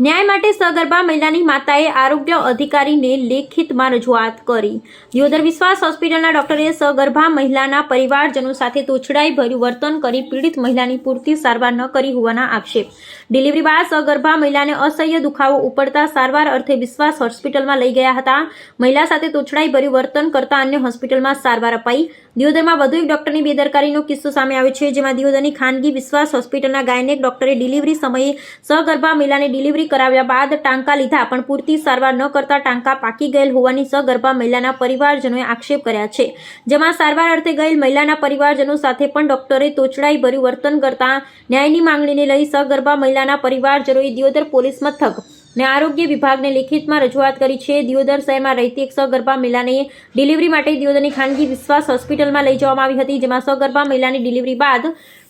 ન્યાય માટે સગર્ભા મહિલાની માતાએ આરોગ્ય અધિકારીને લેખિતમાં રજૂઆત કરી. દિયોદર વિશ્વાસ હોસ્પિટલના ડોક્ટરે સગર્ભા મહિલાના પરિવારજનો સાથે તોછડાઈ ભર્યું વર્તન કરી પીડિત મહિલાની પૂરતી સારવાર ન કરી હોવાના આક્ષેપ. ડિલિવરી બાદ સગર્ભા મહિલાને અસહ્ય દુખાવો ઉપડતા સારવાર અર્થે વિશ્વાસ હોસ્પિટલમાં લઈ ગયા હતા. મહિલા સાથે તોછડાઈ ભર્યું વર્તન કરતા અન્ય હોસ્પિટલમાં સારવાર અપાઈ. દિયોદરમાં વધુ એક ડોક્ટરની બેદરકારીનો કિસ્સો સામે આવ્યો છે, જેમાં દિયોદરની ખાનગી વિશ્વાસ હોસ્પિટલના ગાયનેક ડોક્ટરે ડિલિવરી સમયે સગર્ભા મહિલાને ડિલિવરી કરાવ્યા બાદ ટાંકા લીધા, પણ પૂરતી સારવાર ન કરતા ટાંકા પાકી ગયેલ હોવાની સગર્ભા મહિલાના પરિવારજનોએ આક્ષેપ કર્યા છે. જેમાં સારવાર અર્થે ગયેલ મહિલાના પરિવારજનો સાથે પણ ડોક્ટરે તોચડાઈ ભર્યું વર્તન કરતા ન્યાયની માંગણીને લઈ સગર્ભા મહિલાના પરિવારજનોએ દિયોદર પોલીસ મથક ને આરોગ્ય વિભાગને લેખિતમાં રજૂઆત કરી છે. દિયોદર શહેરમાં રહેતી એક સગર્ભા મહિલાને ડિલિવરી માટે દિયોદરની ખાનગી વિશ્વાસ હોસ્પિટલમાં લઈ જવામાં આવી હતી, જેમાં સગર્ભા મહિલાની ડિલિવરી બાદ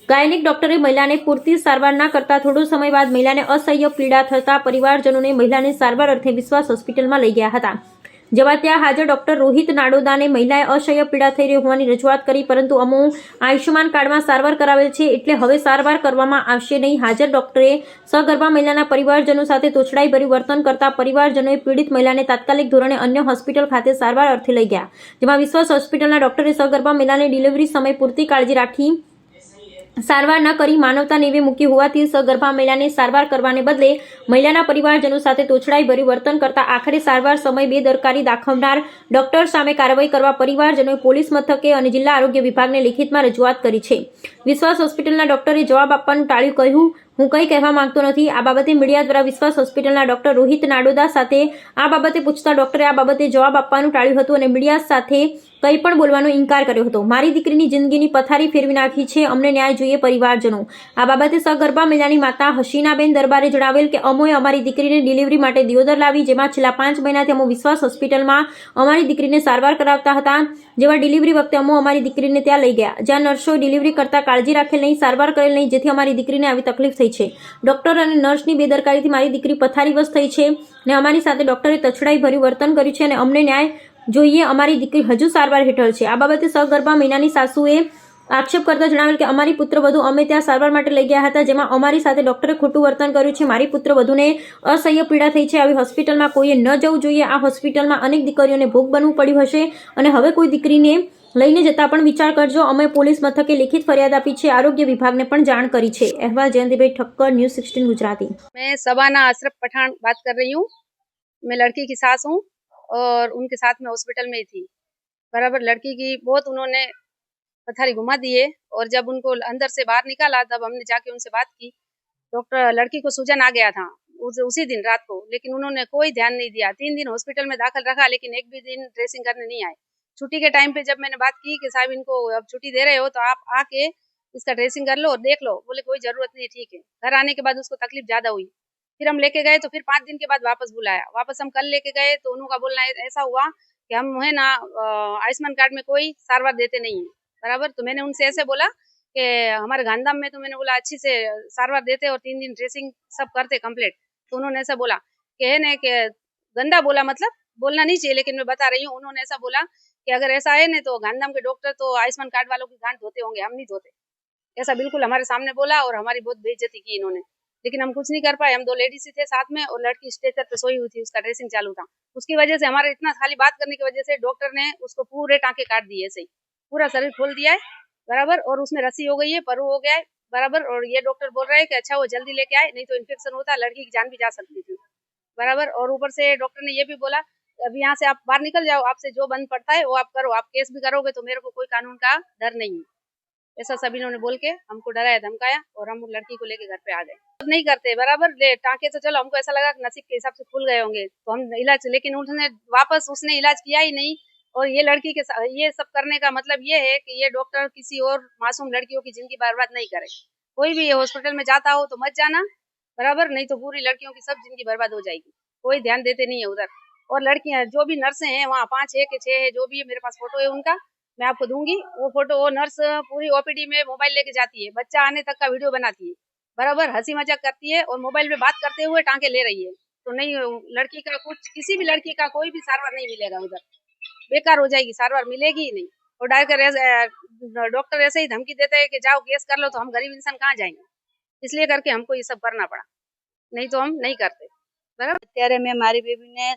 ગાયનિક ડોક્ટરે મહિલાને પૂરતી સારવાર ના કરતા થોડો સમય બાદ મહિલાને અસહ્ય પીડા થતા પરિવારજનોને મહિલાને સારવાર અર્થે વિશ્વાસ હોસ્પિટલમાં લઈ ગયા હતા. જેવા ત્યાં હાજર ડોક્ટર રોહિત નાડોદાને મહિલાએ અસહ્ય પીડા થઈ રહી હોવાની રજૂઆત કરી, પરંતુ અમો આયુષ્યમાન કાર્ડમાં સારવાર કરાવેલ છે એટલે હવે સારવાર કરવામાં આવશે નહીં. હાજર ડોક્ટરે સગર્ભા મહિલાના પરિવારજનો સાથે તોછડાઈ ભર્યું વર્તન કરતા પરિવારજનોએ પીડિત મહિલાને તાત્કાલિક ધોરણે અન્ય હોસ્પિટલ ખાતે સારવાર અર્થે લઈ ગયા, જેમાં વિશ્વાસ હોસ્પિટલના ડોક્ટરે સગર્ભા મહિલાને ડિલિવરી સમય પૂરતી કાળજી રાખી સારવાર ન કરી માનવતા નેવે મૂકી હોવાથી સગર્ભા મહિલાને સારવાર કરવાને બદલે મહિલાના પરિવારજનો સાથે તોછડાઈ ભર્યું વર્તન કરતા આખરે સારવાર સમય બેદરકારી દાખવનાર ડોક્ટર સામે કાર્યવાહી કરવા પરિવારજનોએ પોલીસ મથકે અને જિલ્લા આરોગ્ય વિભાગને લેખિતમાં રજૂઆત કરી છે. વિશ્વાસ હોસ્પિટલના ડોક્ટરે જવાબ આપવાનું ટાળ્યું કહ્યું હું કંઈ કહેવા માંગતો નથી. આ બાબતે મીડિયા દ્વારા વિશ્વાસ હોસ્પિટલના ડોક્ટર રોહિત નાડોદા સાથે આ બાબતે પૂછતા ડોક્ટરે આ બાબતે જવાબ આપવાનું ટાળ્યું હતું અને મીડિયા સાથે કંઈ પણ બોલવાનો ઇનકાર કર્યો હતો. મારી દીકરીની જિંદગીની પથારી ફેરવી નાખી છે. અમને ન્યાય જોઈએ પરિવારજનો. આ બાબતે સગર્ભા મહિલાની માતા હસીનાબેન દરબારે જણાવેલ કે, અમોએ અમારી દીકરીને ડિલિવરી માટે દિયોદર લાવી, જેમાં છેલ્લા પાંચ મહિનાથી અમો વિશ્વાસ હોસ્પિટલમાં અમારી દીકરીને સારવાર કરાવતા હતા. જેમાં ડિલિવરી વખતે અમો અમારી દીકરીને ત્યાં લઈ ગયા. જ્યાં નર્સો ડિલિવરી કરતા કાળજી રાખેલ નહીં, સારવાર કરેલ નહીં, જેથી અમારી દીકરીને આવી તકલીફ થઈ છે. ડોક્ટર અને નર્સની બેદરકારીથી મારી દીકરી પથારીવશ થઈ છે ને અમારી સાથે ડૉક્ટરે તછડાઈ ભર્યું વર્તન કર્યું છે અને અમને ન્યાય જોઈએ અમારી દીકરી હજુ સારવાર હેઠળ છે. આ બાબતે સગર્ભા મહિનાની સાસુએ આક્ષેપ કરતા જણાવેલ કે અમારી પુત્રવધુ અમે ત્યાં સારવાર માટે લઈ ગયા હતા જેમાં અમારી સાથે ડોક્ટરે ખોટું વર્તન કર્યું છે. મારી પુત્રવધુને અસહ્ય પીડા થઈ છે. આવી હોસ્પિટલમાં કોઈએ ન જવું જોઈએ. આ હોસ્પિટલમાં અનેક દીકરીઓને ભોગ બનવું પડ્યું હશે અને હવે કોઈ દીકરીને લઈને જતા પણ વિચાર કરજો અમે પોલીસ મથકે લેખિત ફરિયાદ આપી છે આરોગ્ય વિભાગને પણ જાણ કરી છે અહેવાલ જયંતિભાઈ ઠક્કર ન્યૂઝ સિક્સટીન ગુજરાતી मैं सबाना अशरफ पठान बात कर रही हूँ मैं लड़की की सास हूँ और उनके साथ में हॉस्पिटल में ही थी बराबर लड़की की बहुत उन्होंने पथारी घुमा दिए और जब उनको अंदर से बाहर निकाला तब हमने जाके उनसे बात की डॉक्टर लड़की को सूजन आ गया था उस, उसी दिन रात को लेकिन उन्होंने कोई ध्यान नहीं दिया तीन दिन हॉस्पिटल में दाखिल रखा लेकिन एक भी दिन ड्रेसिंग करने नहीं आए छुट्टी के टाइम पे जब मैंने बात की कि साहब इनको अब छुट्टी दे रहे हो तो आप आके इसका ड्रेसिंग कर लो और देख लो। बोले, कोई ज़रूरत नहीं, ठीक है। घर आने के बाद उसको तकलीफ़ ज़्यादा हुई। फिर हम लेके गए तो फिर पाँच दिन के बाद वापस बुलाया। वापस हम कल लेके गए तो उन्हों का बोलना ऐसा हुआ कि हम है ना आयुष्मान कार्ड में कोई सारवार देते नहीं है। बराबर? तो मैंने उनसे ऐसे बोला कि हमारे गांधीधाम में तो मैंने बोला, अच्छी से सारवार देते और तीन दिन ड्रेसिंग सब करते कंप्लीट तो उन्होंने ऐसा बोला कि है ना, कि गंदा बोला मतलब बोलना नहीं चाहिए, लेकिन मैं बता रही हूँ, उन्होंने ऐसा बोला कि अगर ऐसा है ना तो गांधीधाम के डॉक्टर तो आयुष्मान कार्ड वालों की गांठ धोते होंगे, हम नहीं धोते। ऐसा बिल्कुल हमारे सामने बोला और हमारी बहुत बेइज्जती की इन्होंने। लेकिन हम कुछ नहीं कर पाए, हम दो लेडीज़ थे साथ में और लड़की स्टेचर पे सोई हुई थी, उसका ड्रेसिंग चालू था। उसकी वजह से हमारे इतना खाली बात करने की वजह से डॉक्टर ने उसको पूरे टांके काट दिए ऐसे ही। पूरा शरीर खोल दिया है, बराबर, और उसमें रस्सी हो गई है, परू हो गया है, बराबर, और ये डॉक्टर बोल रहा है कि अच्छा वो जल्दी लेके आए, नहीं तो इन्फेक्शन होता, लड़की की जान भी जा सकती थी। बराबर, और ऊपर से डॉक्टर ने ये भी बोला अब यहाँ से आप बाहर निकल जाओ, आपसे जो बंद पड़ता है वो आप करो। आप केस भी करोगे तो मेरे को कोई कानून का डर नहीं है। ऐसा सभी इन्होंने बोल के हमको डराया, धमकाया और हम लड़की को लेके घर पे आ गए। अब नहीं करते, बराबर ले, टाके तो चलो, हमको ऐसा लगा नसीब के हिसाब से खुल गए होंगे। तो हम इलाज, लेकिन उसने वापस, उसने इलाज किया ही नहीं और ये लड़की के ये सब करने का मतलब ये है कि ये डॉक्टर किसी और मासूम लड़कियों की ज़िंदगी बर्बाद नहीं करे। कोई भी हॉस्पिटल में जाता हो तो मत जाना, बराबर, नहीं तो पूरी लड़कियों की सब ज़िंदगी बर्बाद हो जाएगी। कोई ध्यान देते नहीं है उधर। और लड़कियां जो भी नर्सें हैं वहाँ पाँच है के छह है जो भी है मेरे पास फोटो है उनका मैं आपको दूंगी वो फोटो वो नर्स पूरी ओपीडी में मोबाइल लेके जाती है बच्चा आने तक का वीडियो बनाती है बराबर हंसी मजाक करती है और मोबाइल में बात करते हुए टांके ले रही है तो नहीं लड़की का कुछ किसी भी लड़की का कोई भी सारवार नहीं मिलेगा उधर बेकार हो जाएगी सारवार मिलेगी ही नहीं और डॉक्टर ऐसे डॉक्टर ऐसे ही धमकी देते हैं कि जाओ केस कर लो तो हम गरीब इंसान कहाँ जाएंगे इसलिए करके हमको ये सब करना पड़ा नहीं तो हम नहीं करते બરાબર અત્યારે મેં મારી બેબીને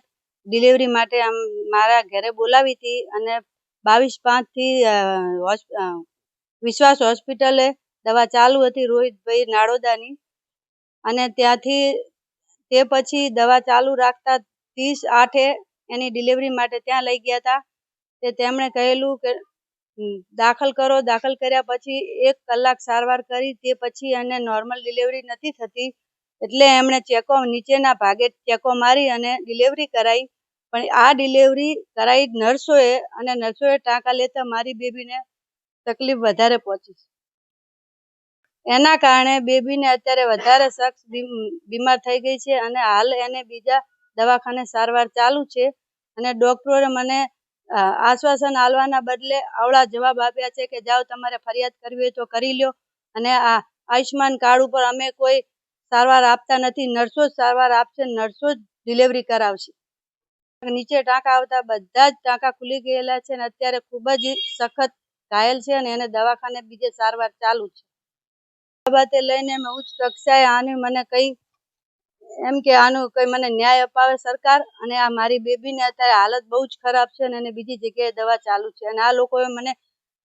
ડિલિવરી માટે આમ મારા ઘરે બોલાવી હતી અને બાવીસ પાંચથી અ, હોસ્પ- અ, વિશ્વાસ હોસ્પિટલે દવા ચાલુ હતી રોહિતભાઈ નાડોદાની. અને ત્યાંથી તે પછી દવા ચાલુ રાખતા ત્રીસ આઠે એની ડિલિવરી માટે ત્યાં લઈ ગયા હતા. તે તેમણે કહેલું કે દાખલ કરો. દાખલ કર્યા પછી એક કલાક સારવાર કરી. તે પછી એને નોર્મલ ડિલિવરી નથી થતી. એટલે એમણે ચેકો નીચેના ભાગે ચેકો મારી અને ડિલિવરી કરાવી પણ આ ડિલિવરી કરાવી નર્સોએ અને નર્સોએ ટાંકા લેતા મારી બેબીને તકલીફ વધારે પહોંચી. એના કારણે બેબીને અત્યારે વધારે શખ્સ બીમ- બીમાર થઈ ગઈ છે અને હાલ એને બીજા દવાખાને સારવાર ચાલુ છે અને ડોક્ટરોએ મને આશ્વાસન આલવાના બદલે આવડા જવાબ આપ્યા છે કે જાઓ તમારે ફરિયાદ કરવી હોય તો કરી લ્યો અને આ આયુષ્માન કાર્ડ ઉપર અમે કોઈ સારવાર આપતા નથી, નર્સો સારવાર આપશે, નર્સો જ ડિલિવરી કરાવશે. નીચે ટાંકા આવતા બધા જ ટાંકા ખુલી ગયેલા છે અને અત્યારે ખૂબ જ સખત ઘાયલ છે અને એને દવાખાને બીજે સારવાર ચાલુ છે. બાબતે લઈને મેં ઉચ્ચ કક્ષાએ આની મને કઈ એમ કે આનું કઈ મને ન્યાય અપાવે સરકાર અને આ મારી બેબીને અત્યારે હાલત બહુ જ ખરાબ છે અને એને બીજી જગ્યાએ દવા ચાલુ છે. અને આ લોકોએ મને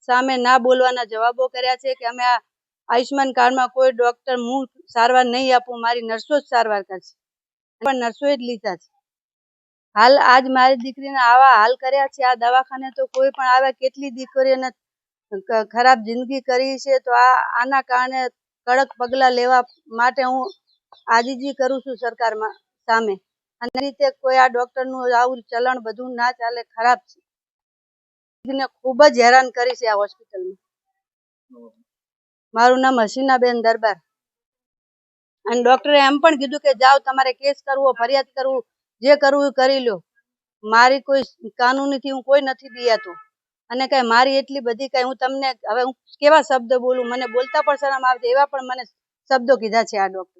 સામે ના બોલવાના જવાબો કર્યા છે કે અમે આ આયુષ્માન કાર્ડમાં કોઈ ડોક્ટર હું સારવાર નહીં આપું, મારી નર્સો જ સારવાર કરશે. પણ નર્સોએ જ લીધા છે. હાલ આજ મારી દીકરીને આવા હાલ કર્યા છે, આ દવાખાને તો કોઈ પણ આવે, કેટલી દીકરીઓને ખરાબ જિંદગી કરી છે, તો આ, આના કારણે કડક પગલાં લેવા માટે હું આજીજી કરું છું સરકારમાં સામે. અને રીતે કોઈ આ ડોક્ટરનું આવું ચલણ બધું ના ચાલે, ખરાબ છે. ને ખૂબ જ હેરાન કરી છે આ હોસ્પિટલમાં મારું નામ હસીનાબેન દરબાર. અને ડોક્ટરે એમ પણ કીધું કે જાઓ, તમારે કેસ કરવો, ફરિયાદ કરવું, જે કરવું કરી લો. મારી કોઈ કાનૂનીથી હું કોઈ નથી દિયાતું અને કઈ મારી એટલી બધી કઈ હું તમને, હવે હું કેવા શબ્દ બોલું? મને બોલતા પણ શરમ આવે એવા પણ મને શબ્દો કીધા છે આ ડોક્ટર